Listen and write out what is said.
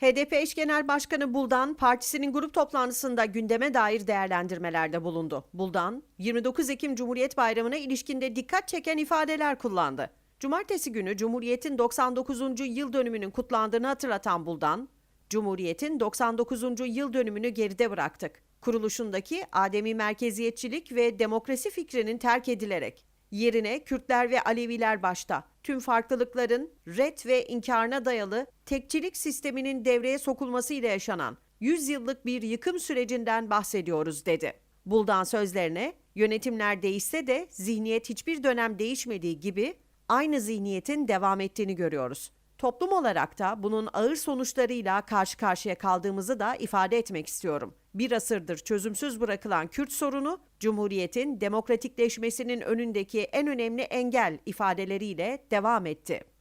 HDP eş genel başkanı Buldan, partisinin grup toplantısında gündeme dair değerlendirmelerde bulundu. Buldan, 29 Ekim Cumhuriyet Bayramı'na ilişkinde dikkat çeken ifadeler kullandı. Cumartesi günü Cumhuriyet'in 99. yıl dönümünün kutlandığını hatırlatan Buldan, Cumhuriyet'in 99. yıl dönümünü geride bıraktık. Kuruluşundaki ademi merkeziyetçilik ve demokrasi fikrinin terk edilerek yerine Kürtler ve Aleviler başta tüm farklılıkların ret ve inkarına dayalı tekçilik sisteminin devreye sokulmasıyla yaşanan 100 yıllık bir yıkım sürecinden bahsediyoruz dedi. Buldan sözlerine yönetimler değişse de zihniyet hiçbir dönem değişmediği gibi aynı zihniyetin devam ettiğini görüyoruz. Toplum olarak da bunun ağır sonuçlarıyla karşı karşıya kaldığımızı da ifade etmek istiyorum. Bir asırdır çözümsüz bırakılan Kürt sorunu, Cumhuriyet'in demokratikleşmesinin önündeki en önemli engel ifadeleriyle devam etti.